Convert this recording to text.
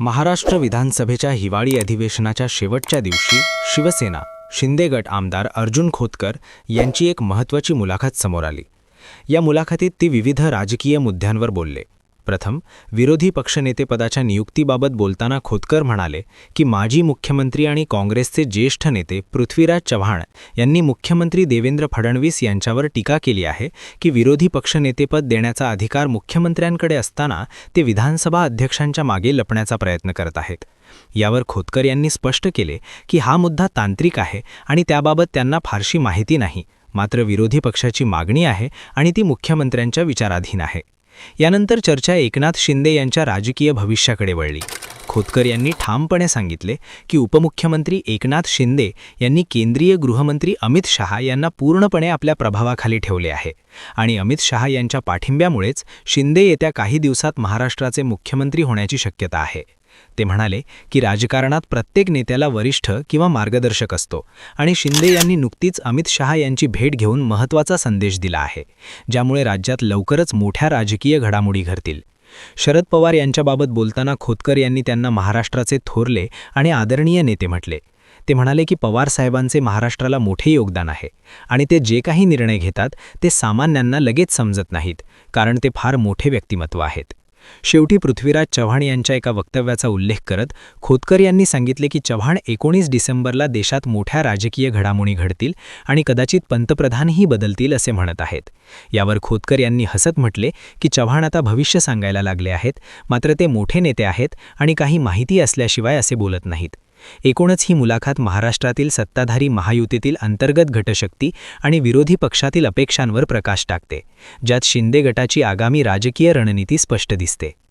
महाराष्ट्र विधानसभेच्या हिवाळी अधिवेशनाच्या शेवटच्या दिवशी शिवसेना शिंदे गट आमदार अर्जुन खोतकर यांची एक महत्त्वाची मुलाखत समोर आली. या मुलाखतीत ती विविध राजकीय मुद्द्यांवर बोलले. प्रथम विरोधी पक्षनेतेपदाच्या नियुक्तीबाबत बोलताना खोतकर म्हणाले की माजी मुख्यमंत्री आणि काँग्रेसचे ज्येष्ठ नेते पृथ्वीराज चव्हाण यांनी मुख्यमंत्री देवेंद्र फडणवीस यांच्यावर टीका केली आहे की विरोधी पक्षनेतेपद देण्याचा अधिकार मुख्यमंत्र्यांकडे असताना ते विधानसभा अध्यक्षांच्या मागे लपण्याचा प्रयत्न करत आहेत. यावर खोतकर यांनी स्पष्ट केले की हा मुद्दा तांत्रिक आहे आणि त्याबाबत त्यांना फारशी माहिती नाही मात्र विरोधी पक्षाची मागणी आहे आणि ती मुख्यमंत्र्यांच्या विचाराधीन आहे. यानंतर चर्चा एकनाथ शिंदे यांच्या राजकीय भविष्याकडे वळली. खोतकर यांनी ठामपणे सांगितले की उपमुख्यमंत्री एकनाथ शिंदे यांनी केंद्रीय गृहमंत्री अमित शहा यांना पूर्णपणे आपल्या प्रभावाखाली ठेवले आहे. आणि अमित शहा यांच्या पाठिंब्यामुळेच शिंदे येत्या काही दिवसात महाराष्ट्राचे मुख्यमंत्री होण्याची शक्यता आहे. ते म्हणाले की राजकारणात प्रत्येक नेत्याला वरिष्ठ किंवा मार्गदर्शक असतो आणि शिंदे यांनी नुकतीच अमित शहा यांची भेट घेऊन महत्त्वाचा संदेश दिला आहे ज्यामुळे राज्यात लवकरच मोठ्या राजकीय घडामोडी घडतील. शरद पवार यांच्याबाबत बोलताना खोतकर यांनी त्यांना महाराष्ट्राचे थोरले आणि आदरणीय नेते म्हटले. ते म्हणाले की पवार साहेबांचे महाराष्ट्राला मोठे योगदान आहे आणि ते जे काही निर्णय घेतात ते सामान्यांना लगेच समजत नाहीत कारण ते फार मोठे व्यक्तिमत्व आहेत. शेवटी पृथ्वीराज चव्हाण यांच्या एका वक्तव्याचा उल्लेख करत खोतकर यांनी सांगितले की चव्हाण एकोणीस डिसेंबरला देशात मोठ्या राजकीय घडामोडी घडतील आणि कदाचित पंतप्रधानही बदलतील असे म्हणत आहेत. यावर खोतकर यांनी हसत म्हटले की चव्हाण आता भविष्य सांगायला लागले आहेत मात्र ते मोठे नेते आहेत आणि काही माहिती असल्याशिवाय असे बोलत नाहीत. एकूणच ही मुलाखत महाराष्ट्रातील सत्ताधारी महायुतीतील अंतर्गत घटशक्ती आणि विरोधी पक्षातील अपेक्षांवर प्रकाश टाकते ज्यात शिंदे गटाची आगामी राजकीय रणनीती स्पष्ट दिसते.